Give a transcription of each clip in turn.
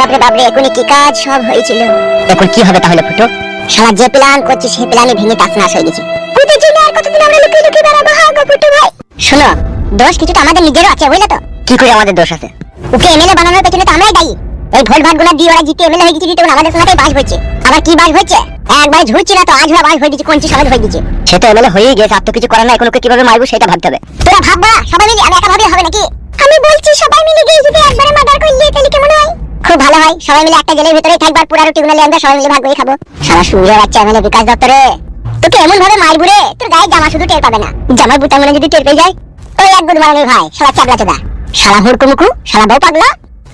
বাপরে বাপরে এখনই কি কাজ? সব হয়েছিল। এখন কি হবে তাহলে ফুটো? শালা যে প্ল্যান করছি সেই প্ল্যানই ভেঙে তাসনাস হয়ে গেছে। ওদের জন্য আর কতদিন আমরা লুকিয়ে লুকিয়ে বেড়াবো হা গো ফুটো ভাই? শোনো দোষ কিছুটা আমাদের নিজেরও আছে বুঝলে তো? কি করে আমাদের দোষ আছে? ওকে এমএলএ বানানোর পেছনে তো আমরাই দায়ী। এই ভোট ভাটগুলা দিয়ে ওরা জিতে এমএলএ হয়ে গেছে দিতে আমাদের সঙ্গে বাস হচ্ছে আবার কি বাস হচ্ছে একবার ঝুড়ছি না তো আজ ওরা বাস হয়ে দিচ্ছে কোন সমাজ হয়ে দিচ্ছে সে তো এমএলএ হয়েই গেছে আর তো কিছু করার নাই এখন ওকে কীভাবে মারবো সেটা ভাবতে হবে। তোরা ভাববা সবাই মিলে আমি একা ভাবে হবে নাকি? আমি বলছি সবাই মিলে গিয়ে যদি একবারে মার্ডার করলে তাহলে কেমন হয়? খুব ভালো হয়। সবাই মিলে একটা জেলের ভিতরেই থাকবার পুরো রুটি গুলো আমরা সবাই মিলে ভাগ করে খাব। সারা শুয়ে বাচ্চা এমএলএ বিকাশ দপ্তরে তোকে এমন ভাবে মারবো রে, তোর গায়ে জামা শুধু টের পাবে না। জামার বুতাম মনে যদি টের পেয়ে যায়, ওই এক গুদ মারানি ভাই। শালা চাবলা চোদা। শালা হুড়কুমুকু, শালা বউ পাগলা।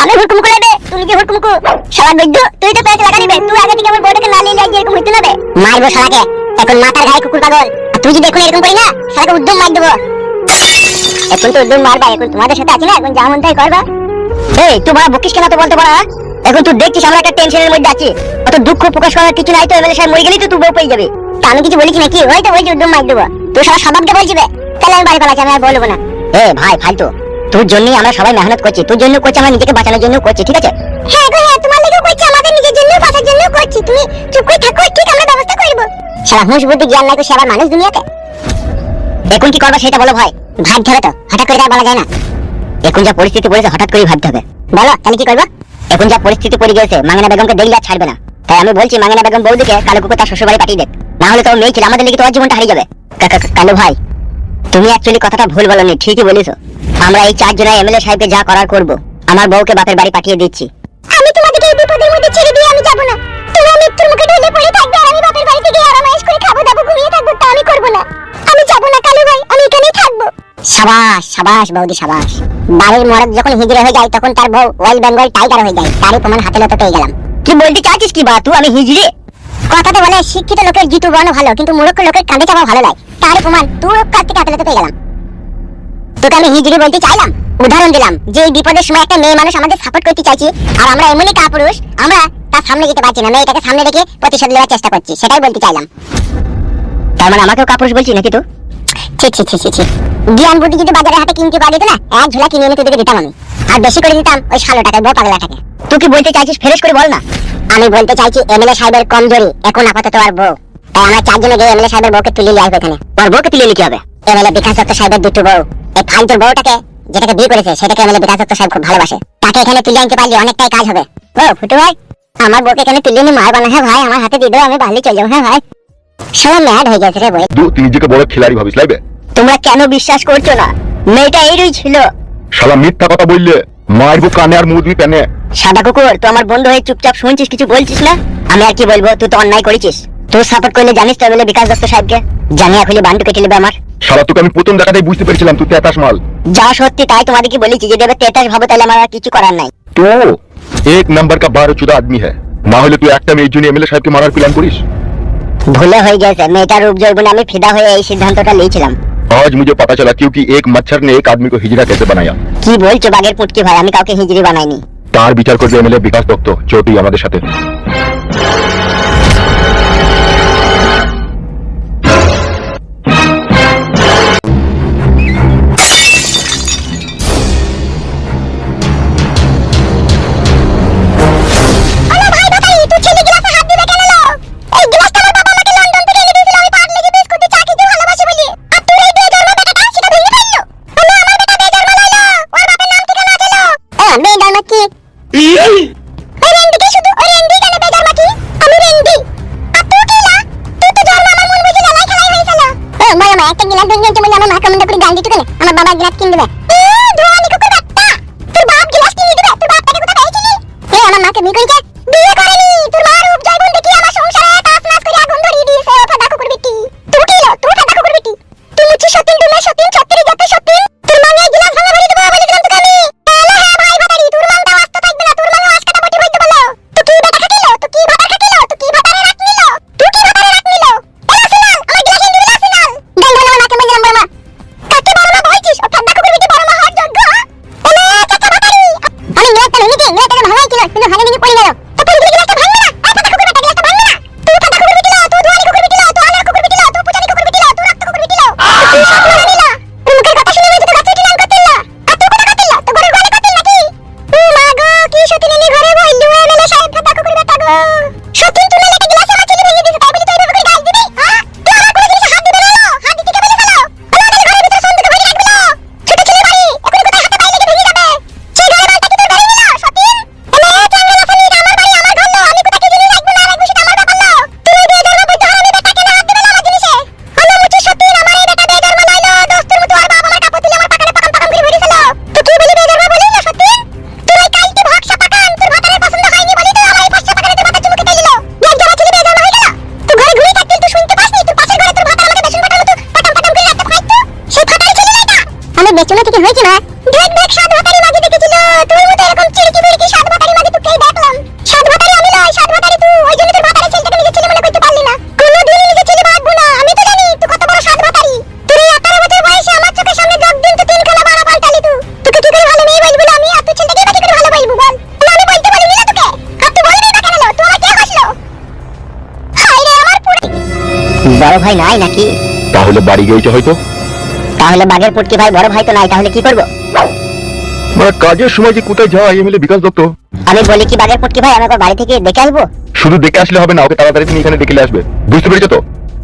আমি হুড়কুমুকু লেবে তুই নিজে হুড়কুমুকু? শালা বৈদ্য, তুই তো পেঁচ লাগা নিবে তুই আগে থেকে আমার বউটাকে না নিয়ে এরকম হইতে হবে মারবো শালাকে। এখন মাথার গায়ে কুকুর পাগল। আর তুই যদি এখন এরকম করি না, শালাকে উদ্যম মার দেবো। এখন তো উদ্যম মারবা, এখন তোমাদের সাথে আছি না, এখন যা মন তাই করবা। এই তুই বড় বকিস কেন তো বলতে পারা? এখন তুই দেখছিস, আমরা একটা টেনশনের মধ্যে আছি। অত দুঃখ প্রকাশ করার কিছু নাই তো এমএলএ সাহেব মরে গেলেই তো তুই বউ পেয়ে যাবে। তা আমি কিছু মার দেবো। তুই সবার তাহলে আমি বাড়ি আমি আর বলব না। এ, ভাই, ফালতু। তোর আমরা সবাই মেহনত করছি। তোর জন্য করছি, আমরা নিজেকে বাঁচানোর জন্য করছি, ঠিক আছে? হ্যাঁ গো হ্যাঁ তোমার করছি আমাদের নিজের জন্য বাঁচার জন্য করছি। তুমি চুপ করে থাকো, ঠিক, আমরা ব্যবস্থা করব। সারা হুঁশ বুদ্ধি জ্ঞান তো মানুষ দুনিয়াতে। এখন কি করবা সেটা বলো ভাই। ভাবতে হবে তো, হঠাৎ করে বলা যায় না। এখন যা পরিস্থিতি পড়েছে, হঠাৎ করেই ভাবতে হবে। বলো, তাহলে কি করব? এখন যা পরিস্থিতি পড়ে গেছে মাঙ্গনা বেগমকে দেখলে ছাড়বে না। তাই আমি বলছি, মাঙ্গনা বেগম বৌদিকে কালো কুকুর তার শ্বশুর বাড়ি পাঠিয়ে দেখ না হলে তো মেয়ে ছিল, আমাদের লিখে তোমার জীবনটা হারিয়ে যাবে। কালু ভাই, তুমি অ্যাকচুয়ালি কথাটা ভুল বলনি, ঠিকই বলেছ। আমরা এই চারজনা এমএলএ সাহেবকে যা করার করব, আমার বউকে বাপের বাড়ি পাঠিয়ে দিচ্ছি। আমি তোমাদেরকে এই বিপদের মধ্যে ছেড়ে দিয়ে আমি যাব না। তোমরা মৃত্যুর মুখে ঢলে পড়ে থাকবে আর আমি বাপের বাড়িতে গিয়ে আরামাইশ করে খাব দাবো ঘুমিয়ে থাকব তা আমি করব না আমি যাব না কালু ভাই আমি এখানেই থাকব সাবাস সাবাস বৌদি সাবাস। বাড়ির মরদ যখন হিজড়ে হয়ে যায় তখন তার বউ ওয়েল বেঙ্গল টাইগার হয়ে যায়। তারই প্রমাণ হাতে লতে পেয়ে গেলাম। কি বলতে চাইছিস কি বা তুই আমি হিজড়ে? কথাতে বলে শিক্ষিত লোকের জিতু বর্ণ ভালো কিন্তু মূর্খ লোকের কাঁদে চাপা ভালো লাগে তারই প্রমাণ তুই কাছ থেকে হাতে লতে পেয়ে গেলাম। তোকে আমি হিজড়ি বলতে চাইলাম? উদাহরণ দিলাম যে এই বিপদের সময় একটা মেয়ে মানুষ আমাদের সাপোর্ট করতে চাইছি আর আমরা এমনই কাপুরুষ আমরা তার সামনে যেতে পারছি না। মেয়েটাকে সামনে রেখে প্রতিশোধ নেওয়ার চেষ্টা করছি সেটাই বলতে চাইলাম। তার মানে আমাকেও কাপুরুষ বলছি নাকি তো যদি বাজারে হাতে কিনতে পারি না, এক ঝোলা কিনে এনে তোদেরকে দিতাম আমি। আর বেশি করে দিতাম ওই শালো টাকা বউ পাগলাটাকে তুই কি বলতে চাইছিস করে বল না। আমি বলতে চাইছি এমএলএ সাহেবের কমজোরি এখন আপাতত আর বউ। তাই আমরা চারজনে গিয়ে এমএলএ সাহেবের বউকে তুলে এখানে। ওর বউকে তুলে হবে? এমএলএ বিকাশ দত্ত সাহেবের দুটো বউ। এই ফালতুর বউটাকে, যেটাকে বিয়ে করেছে, সেটাকে এমএলএ বিকাশ দত্ত সাহেব খুব ভালোবাসে। তাকে এখানে তুলে আনতে পারলে অনেকটাই কাজ হবে। ও ফুটু ভাই, আমার বউকে এখানে তুলে নিয়ে মারবা না হ্যাঁ ভাই, আমার হাতে দিয়ে দেবো আমি বাহলি চলে যাব হ্যাঁ ভাই? সবাই ম্যাড হয়ে গেছে রে দু তুই নিজেকে বড় খিলাড়ি ভাবিস লাইবে তোমরা কেন বিশ্বাস করছ না? মেয়েটা এইরই ছিল। শালা মিথ্যা কথা বললে মারবো কানে আর মুদবি প্যানে সাদা কুকুর তুই আমার বন্ধু হয়ে চুপচাপ শুনছিস কিছু বলছিস না? আমি আর কি বলব তুই তো অন্যায় করেছিস। তুই সাপোর্ট করলে জানিস তো বলে বিকাশ দত্ত সাহেবকে? জানিয়া খুলে বান্টু কেটে নেবে আমার। শালা তোকে আমি প্রথম দেখাতেই বুঝতে পেরেছিলাম তুই তেতাস মাল। যা সত্যি তাই তোমাদেরকে বলেছি যে দেবে তেতাস ভাবো তাহলে আমার আর কিছু করার নাই। তো এক নাম্বার কা বারো চুদা আদমি হ্যায়। না হলে তুই একটা মেয়ের জন্য এমএলএ সাহেবকে মারার প্ল্যান করিস? ভুলে হয়ে গেছে মেয়েটার রূপ জৈবনে আমি ফিদা হয়ে এই সিদ্ধান্তটা নিয়েছিলাম आज मुझे पता चला क्योंकि एक मच्छर ने एक आदमी को हिजड़ा कैसे बनाया কি বলছো বাগের পুটকি ভাই আমি কাউকে হিজড়ি বানাইনি তার বিচার করবে এমএলএ বিকাশ দত্ত চৌধুরী আমাদের সাথে কিনে দেবে? এ ধোয়ানি কুকুর বাচ্চা তোর বাপ গ্লাস কিনে দেবে? তোর বাপ টাকা কোথা পেয়েছিলি এ আমার মাকে বিয়ে করেছে হয়েছে না? দেখ দেখ, সাত ভাতারি মাঝে দেখেছিল তোর মতো এরকম চিড়কি বিড়কি সাত ভাতারি মাঝে তোকেই দেখলাম। সাত ভাতারি আমি নয়, সাত ভাতারি তুই। ওই জন্য তোর ভাতারি ছেলেটাকে নিজের ছেলে মনে করতে পারলি না। কোনোদিন নিজের ছেলে ভাববো না। আমি তো জানি, তুই কত বড় সাত ভাতারি। তুই এই আঠারো বছর বয়সে আমার চোখের সামনে যোগ দিন, তো তিনখানা বাড়া পাল্টালি তুই। তোকে কি করে ভালো মেয়ে বলব আমি? আর তুই ছেলেটাকে বাকি করে ভালো বলব বল? আমি ভাই নাই নাকি তাহলে বাড়ি গিয়েছে হয়তো? তাহলে বাঘের পুটকি ভাই বড় ভাই তো নাই তাহলে কি করব? মানে কাজের সময় যে কোথায় যায় এমএলএ বিকাশ দত্ত। আমি বলি কি বাঘের পুটকি ভাই আমাকে বাড়ি থেকে দেখে আসব শুধু দেখে আসলে হবে না ওকে তাড়াতাড়ি তুমি এখানে নিয়ে আসবে। বুঝতে পেরেছ তো?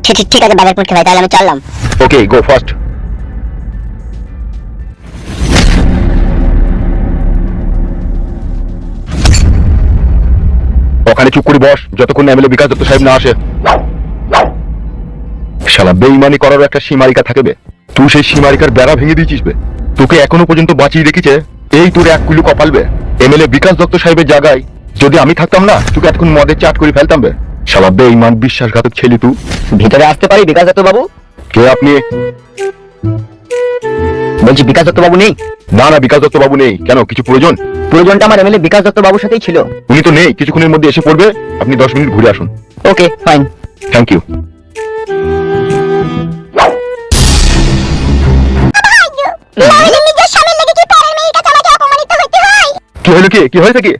ঠিক ঠিক- ঠিক আছে বাঘের পুটকি ভাই তাহলে আমি চললাম। ওকে গো ফার্স্ট ওখানে চুপ করে বস যতক্ষণ এমএলএ বিকাশ দত্ত সাহেব না আসে। শালা বেইমানি করার একটা সীমারিকা থাকবে। তুই সেই সীমারিকার বেড়া ভেঙে দিয়েছিস বে। তোকে এখনও পর্যন্ত বাঁচিয়ে রেখেছে এই তোর এক কুলু কপালবে এমএলএ বিকাশ দত্ত সাহেবের জায়গায় যদি আমি থাকতাম না তোকে এতক্ষণ মদের চাট করে ফেলতাম বে। শালা বেইমান বিশ্বাসঘাতক ছেলে তুই। ভিতরে আসতে পারি বিকাশ দত্ত বাবু? কে আপনি? বলছি বিকাশ দত্ত বাবু নেই? না না বিকাশ দত্ত বাবু নেই। কেন কিছু প্রয়োজন? প্রয়োজনটা আমার এমএলএ বিকাশ দত্ত বাবুর সাথেই ছিল। উনি তো নেই কিছুক্ষণের মধ্যে এসে পড়বে। আপনি দশ মিনিট ঘুরে আসুন। ওকে ফাইন থ্যাংক ইউ কি হলো কি? কি হয়েছে কি?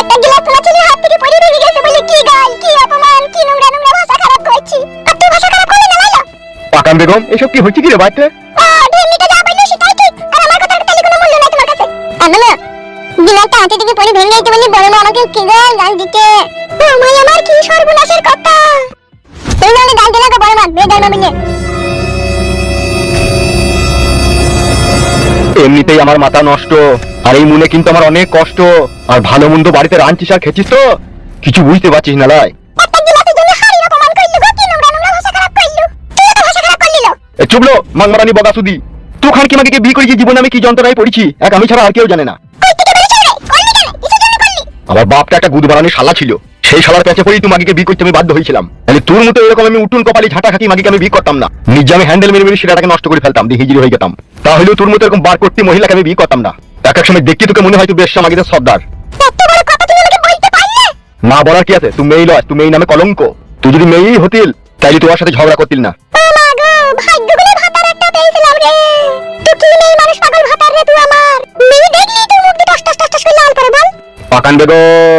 একটা গিলাস তোমার ছেলের হাত থেকে পড়ে ভেঙে গেছে বলে কি গাল কি অপমান কি নোংরা নোংরা ভাষা খারাপ করছি। আর তুই ভাষা খারাপ করলি না লাইলা পাকান বেগম এসব কি হচ্ছে কি রে আহ, ঢেমনিটা যা বলল সেটাই ঠিক। আর আমার কথার তাহলে কোনো মূল্য নাই তোমার কাছে। আনো না গিলাসটা হাতে থেকে পড়ে ভেঙে গেছে বলে বড় মা আমাকে কি গাল গাল দিতে ও মাই আমার কি সর্বনাশের কথা? তুমি নাহলে গাল দিলে তো বড় মা বেদার মা এমনিতেই আমার মাথা নষ্ট। আর এই মনে কিন্তু আমার অনেক কষ্ট। আর ভালো মন্দ বাড়িতে রাঁধছিস আর খেছিস তো? কিছু বুঝতে পারছিস না লাই। তো চুপলো মাংমারানি বগাসুদি তুই খান কি মাকে বিয়ে করেছি জীবনে আমি কি যন্ত্রণায় পড়েছি? এক আমি ছাড়া আর কেউ জানে না। আমার বাপটা একটা গুদ বানানি শালা ছিল। সেই শালার প্যাচে পড়েই তুই মাগিকে বিয়ে করতে আমি বাধ্য হয়েছিলাম। তাহলে তোর মতো এরকম আমি উঠুন কপালি ঝাঁটা খাকি মাগিকে আমি বিয়ে করতাম না। নিজে আমি হ্যান্ডেল মেরে মেরে সেটাকে নষ্ট করে ফেলতাম দিয়ে হিজিরি হয়ে যেতাম। তাহলেও তোর মতো এরকম বার করতে মহিলাকে আমি বিয়ে করতাম না। এক এক সময় দেখতে তোকে মনে হয় তুই বেশ মাগিদের সর্দার। তুমি না বলার কি আছে? তুই মেয়ে লয় তুই মেয়ে নামে কলঙ্ক। তুই যদি মেয়েই হতিল তাইলে তুই ওর সাথে ঝগড়া করতিল না। পাকান বেগম।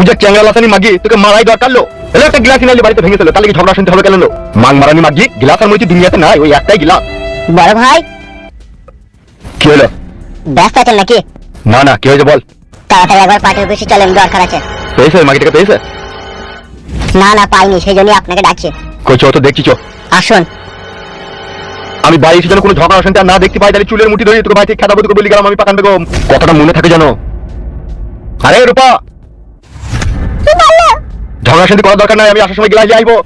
তুই যে চ্যাংরা লাসানি মাগি তোকে মারাই দরকার লো। এলে একটা গ্লাস নালি বাড়িতে ভেঙে ফেলো। তাহলে কি ঝগড়া শুনতে হবে কেন লো? মাং মারানি মাগি গ্লাস আর মইছি দুনিয়াতে নাই ওই একটাই গ্লাস। বড় ভাই। কি হলো? ব্যস্ত আছেন নাকি? না না কি হয়েছে বল? তাড়াতাড়ি একবার পার্টি অফিসে চলেন দরকার আছে। পেয়েছে মাগিটাকে পেয়েছে? না না পাইনি সেই জন্যই আপনাকে ডাকছি। কই চো তো দেখছি চো। আসুন। আমি বাড়ি এসে যেন কোনো ঝগড়া শুনতে না দেখতে পাই তাহলে চুলের মুঠি ধরে তোকে বাড়ি থেকে খেদাবো তোকে বলি গেলাম আমি পাকান বেগম। কথাটা মনে থাকে জানো আরে রূপা! ঝগড়া শান্তি করার দরকার নাই আমি আসার সময় আইবো।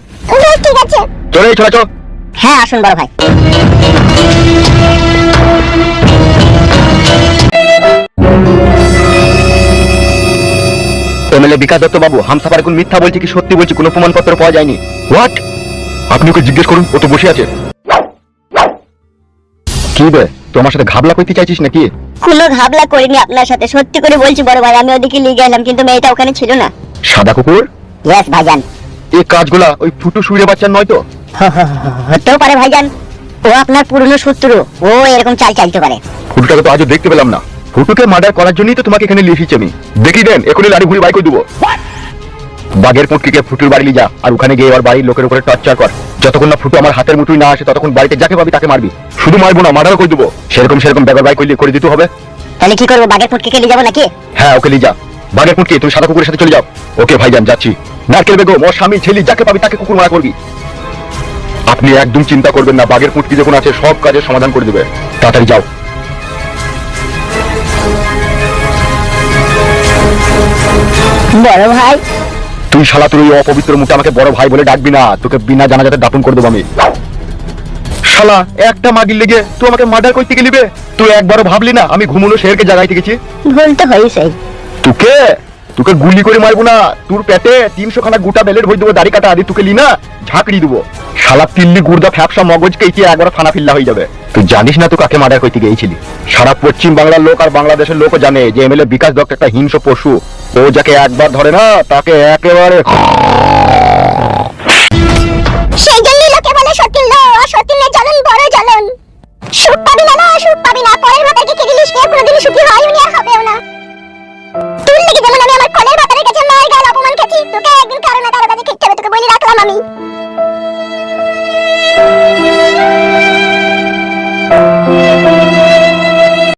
ঠিক আছে। চলে হ্যাঁ আসুন বড় ভাই। এমএলএ বিকাশ দত্ত বাবু হামসাফার এখন মিথ্যা বলছি কি সত্যি বলছি কোনো প্রমাণপত্র পাওয়া যায়নি। হোয়াট আপনি ওকে জিজ্ঞেস করুন ও তো বসে আছে। কি বে তোমার সাথে ঘাবলা করতে চাইছিস নাকি? কোনো ঘাবলা করিনি আপনার সাথে সত্যি করে বলছি বড় ভাই আমি ওদিকে নিয়ে গেলাম কিন্তু মেয়েটা ওখানে ছিল না। সাদা কুকুর? ইয়েস ভাইজান। এই কাজগুলা ওই ফুটু সুইরে বাচ্চার নয় তো? হতেও পারে ভাইজান। ও আপনার পুরনো শত্রু। ও এরকম চাল চালতে পারে। ফুটুটাকে তো আজও দেখতে পেলাম না। ফুটুকে মার্ডার করার জন্যই তো তোমাকে এখানে নিয়ে এসেছি আমি। দেখি দেন এখনই লাড়ি ভুড়ি বাই করে দেবো। বাঘের পুটকিকে ফুটুর বাড়ি নিয়ে যা আর ওখানে গিয়ে ওর বাড়ির লোকের উপরে টর্চার কর। যতক্ষণ না ফুটু আমার হাতের মুঠুই না আসে ততক্ষণ বাড়িতে যাকে পাবি তাকে মারবি। শুধু মারবো না মার্ডার করে দেবো। সেরকম সেরকম ব্যাপার বাই করলে করে দিতে হবে। তাহলে কি করব বাঘের ফুটকে নিয়ে যাব নাকি? হ্যাঁ ওকে নিয়ে যা। বাঘের পুটকি তুমি সাদা কুকুরের সাথে চলে যাও। ওকে ভাইজান যাচ্ছি। নারকেল বেগম ওর স্বামী ছেলে যাকে পাবি তাকে কুকুর মারা করবি। আপনি একদম চিন্তা করবেন না বাঘের পুটকি যখন আছে সব কাজের সমাধান করে দেবে। তাড়াতাড়ি যাও। বড় ভাই। তুই শালা তোর ওই অপবিত্র মুখে আমাকে বড় ভাই বলে ডাকবি না। তোকে বিনা জানাজাতে দাপন করে দেবো আমি। শালা একটা মাগির লেগে তুই আমাকে মার্ডার করতে গেলিবে তুই একবারও ভাবলি না আমি ঘুমুনো শেরকে জাগাইতে গেছি? ভুল তো হয়েছেই। তোকে? তোকে গুলি করে মারবো না। তোর পেটে তিনশো খানা গোটা বেলের হয়ে দেবো, দাড়ি কাটা আদি তোকে লিনা ঝাঁকড়ি দেবো। শালা তিল্লি গুর্দা ফ্যাপসা মগজ কেটে একবার ফানা ফিল্লা হয়ে যাবে। তুই জানিস না তো কাকে মার্ডার করতে গিয়েছিলি? সারা পশ্চিম বাংলার লোক আর বাংলাদেশের লোকও জানে যে এমএলএ বিকাশ দত্ত একটা হিংস্র পশু। ও যাকে একবার ধরে না, তাকে একেবারে